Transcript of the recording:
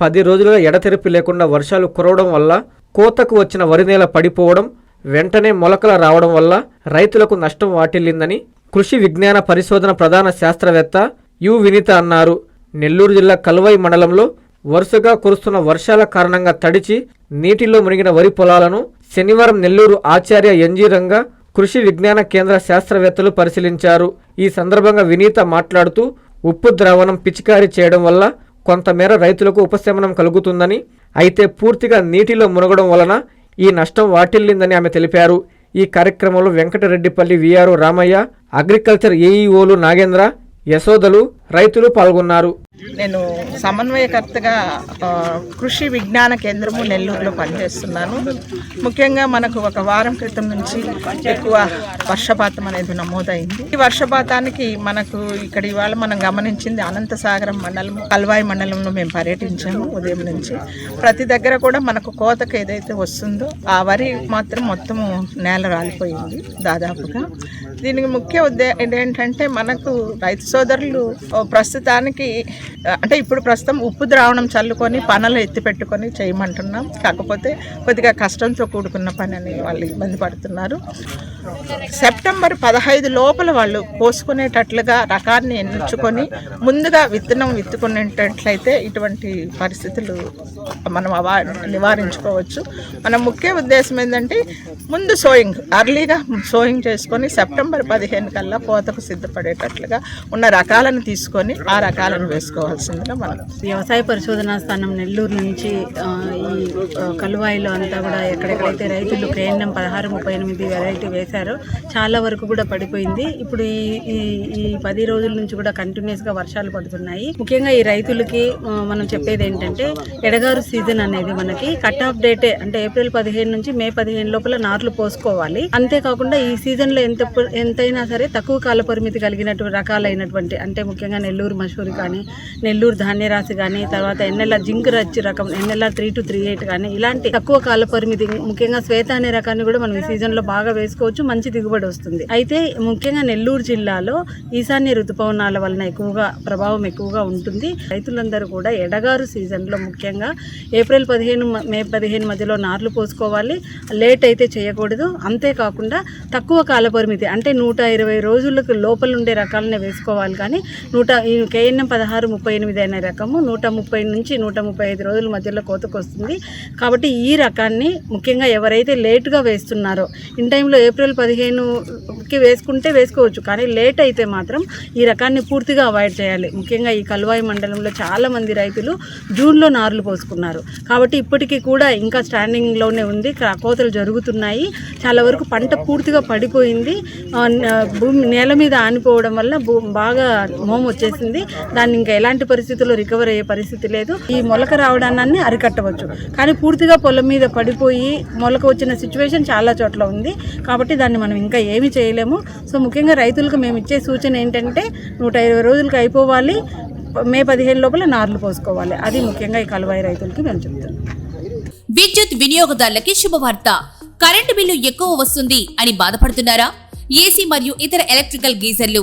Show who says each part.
Speaker 1: పది రోజులుగా ఎడతెరిపి లేకుండా వర్షాలు కురవడం వల్ల కోతకు వచ్చిన వరి నేల పడిపోవడం వెంటనే మొలకలు రావడం వల్ల రైతులకు నష్టం వాటిల్లిందని కృషి విజ్ఞాన పరిశోధన ప్రధాన శాస్త్రవేత్త యు. వినీత అన్నారు. నెల్లూరు జిల్లా కల్వై మండలంలో వరుసగా కురుస్తున్న వర్షాల కారణంగా తడిచి నీటిలో మునిగిన వరి పొలాలను శనివారం నెల్లూరు ఆచార్య ఎన్జీ కృషి విజ్ఞాన కేంద్ర శాస్త్రవేత్తలు పరిశీలించారు. ఈ సందర్భంగా వినీత మాట్లాడుతూ ఉప్పు ద్రావణం పిచికారీ చేయడం వల్ల కొంతమేర రైతులకు ఉపశమనం కలుగుతుందని అయితే పూర్తిగా నీటిలో మునగడం వలన ఈ నష్టం వాటిల్లిందని ఆమె తెలిపారు. ఈ కార్యక్రమంలో వెంకటరెడ్డిపల్లి విఆర్ఓ రామయ్య అగ్రికల్చర్ ఏఈఓలు నాగేంద్ర యశోదలు రైతులు పాల్గొన్నారు.
Speaker 2: నేను సమన్వయకర్తగా కృషి విజ్ఞాన కేంద్రము నెల్లూరులో పనిచేస్తున్నాను. ముఖ్యంగా మనకు ఒక వారం క్రితం నుంచి ఎక్కువ వర్షపాతం అనేది నమోదైంది. ఈ వర్షపాతానికి మనకు ఇక్కడ ఇవాళ మనం గమనించింది అనంతసాగరం మండలం కల్వాయి మండలంలో మేము పర్యటించాము ఉదయం నుంచి. ప్రతి దగ్గర కూడా మనకు కోతకు ఏదైతే వస్తుందో ఆ వరి మాత్రం మొత్తము నేల రాలిపోయింది దాదాపుగా. దీనికి ముఖ్య ఉద్దేశం ఏంటంటే మనకు రైతు సోదరులు ప్రస్తుతానికి అంటే ఇప్పుడు ప్రస్తుతం ఉప్పు ద్రావణం చల్లుకొని పనులు ఎత్తి పెట్టుకొని చేయమంటున్నాం. కాకపోతే కొద్దిగా కష్టంతో కూడుకున్న పని అని వాళ్ళు ఇబ్బంది పడుతున్నారు. సెప్టెంబర్ పదహైదు లోపల వాళ్ళు పోసుకునేటట్లుగా రకాన్ని ఎంచుకొని ముందుగా విత్తనం విత్తుకునేటట్లయితే ఇటువంటి పరిస్థితులు మనం అవా నివారించుకోవచ్చు. మన ముఖ్య ఉద్దేశం ఏంటంటే ముందు సోయింగ్ అర్లీగా సోయింగ్ చేసుకొని సెప్టెంబర్ పదిహేను కల్లా కోతకు సిద్ధపడేటట్లుగా ఉన్న రకాలను తీసుకు తీసుకొని ఆ రకాలను వేసుకోవాల్సిందిగా మనం
Speaker 3: వ్యవసాయ పరిశోధనా స్థానం నెల్లూరు నుంచి ఈ కలువాయిలో అంతా కూడా ఎక్కడెక్కడైతే రైతులు కేంద్రం పదహారు ముప్పై ఎనిమిది వెరైటీ వేశారో చాలా వరకు కూడా పడిపోయింది. ఇప్పుడు ఈ ఈ పది రోజుల నుంచి కూడా కంటిన్యూస్గా వర్షాలు పడుతున్నాయి. ముఖ్యంగా ఈ రైతులకి మనం చెప్పేది ఏంటంటే ఎడగారు సీజన్ అనేది మనకి కట్ ఆఫ్ డేటే అంటే ఏప్రిల్ పదిహేను నుంచి మే పదిహేను లోపల నార్లు పోసుకోవాలి. అంతేకాకుండా ఈ సీజన్లో ఎంత ఎంతైనా సరే తక్కువ కాల పరిమితి కలిగినటువంటి రకాలైనటువంటి అంటే ముఖ్యంగా నెల్లూరు మషూరి కానీ నెల్లూరు ధాన్యరాశి కానీ తర్వాత ఎన్ఎల్ఆర్ జింక్ రచ్చి రకం N L R three two three eight కానీ ఇలాంటి తక్కువ కాల పరిమితి ముఖ్యంగా శ్వేత అనే రకాన్ని కూడా మనం ఈ సీజన్లో బాగా వేసుకోవచ్చు మంచి దిగుబడి వస్తుంది. అయితే ముఖ్యంగా నెల్లూరు జిల్లాలో ఈశాన్య ఋతుపవనాల వలన ఎక్కువగా ప్రభావం ఎక్కువగా ఉంటుంది. రైతులందరూ కూడా ఎడగారు సీజన్లో ముఖ్యంగా. ఏప్రిల్ పదిహేను మే పదిహేను మధ్యలో నార్లు పోసుకోవాలి. లేట్ అయితే చేయకూడదు. అంతేకాకుండా తక్కువ కాల పరిమితి అంటే నూట ఇరవై రోజులకు లోపల ఉండే రకాలనే వేసుకోవాలి. కానీ నూట నూట కేఎన్ఎం పదహారు ముప్పై ఎనిమిది అనే రకము నూట ముప్పై నుంచి నూట ముప్పై ఐదు రోజుల మధ్యలో కోతకు వస్తుంది కాబట్టి ఈ రకాన్ని ముఖ్యంగా ఎవరైతే లేటుగా వేస్తున్నారో ఇన్ టైంలో ఏప్రిల్ పదిహేనుకి వేసుకుంటే వేసుకోవచ్చు. కానీ లేట్ అయితే మాత్రం ఈ రకాన్ని పూర్తిగా అవాయిడ్ చేయాలి. ముఖ్యంగా ఈ కల్వాయి మండలంలో చాలామంది రైతులు జూన్లో నార్లు పోసుకున్నారు. కాబట్టి ఇప్పటికీ కూడా ఇంకా స్టాండింగ్లోనే ఉంది. కోతలు జరుగుతున్నాయి. చాలా వరకు పంట పూర్తిగా పడిపోయింది. భూమి నేల మీద ఆనిపోవడం వల్ల బాగా మోము వచ్చేసింది. దాన్ని ఇంకా ఎలాంటి పరిస్థితుల్లో రికవర్ అయ్యే పరిస్థితి లేదు. ఈ మొలక రావడాన్ని అరికట్టవచ్చు. కానీ పూర్తిగా పొలం మీద పడిపోయి మొలక వచ్చిన సిచ్యువేషన్ చాలా చోట్ల ఉంది. కాబట్టి దాన్ని మనం ఇంకా ఏమీ చేయలేము. సో ముఖ్యంగా రైతులకు మేము ఇచ్చే సూచన ఏంటంటే నూట ఇరవై రోజులకు అయిపోవాలి. మే పదిహేను లోపల నార్లు పోసుకోవాలి. అది ముఖ్యంగా ఈ కలువాయి రైతులకి మేము చెప్తున్నాం.
Speaker 4: విద్యుత్ వినియోగదారులకి శుభవార్త. కరెంటు బిల్లు ఎక్కువ వస్తుంది అని బాధపడుతున్నారా? ఏసీ మరియు ఇతర ఎలక్ట్రికల్ గీజర్లు.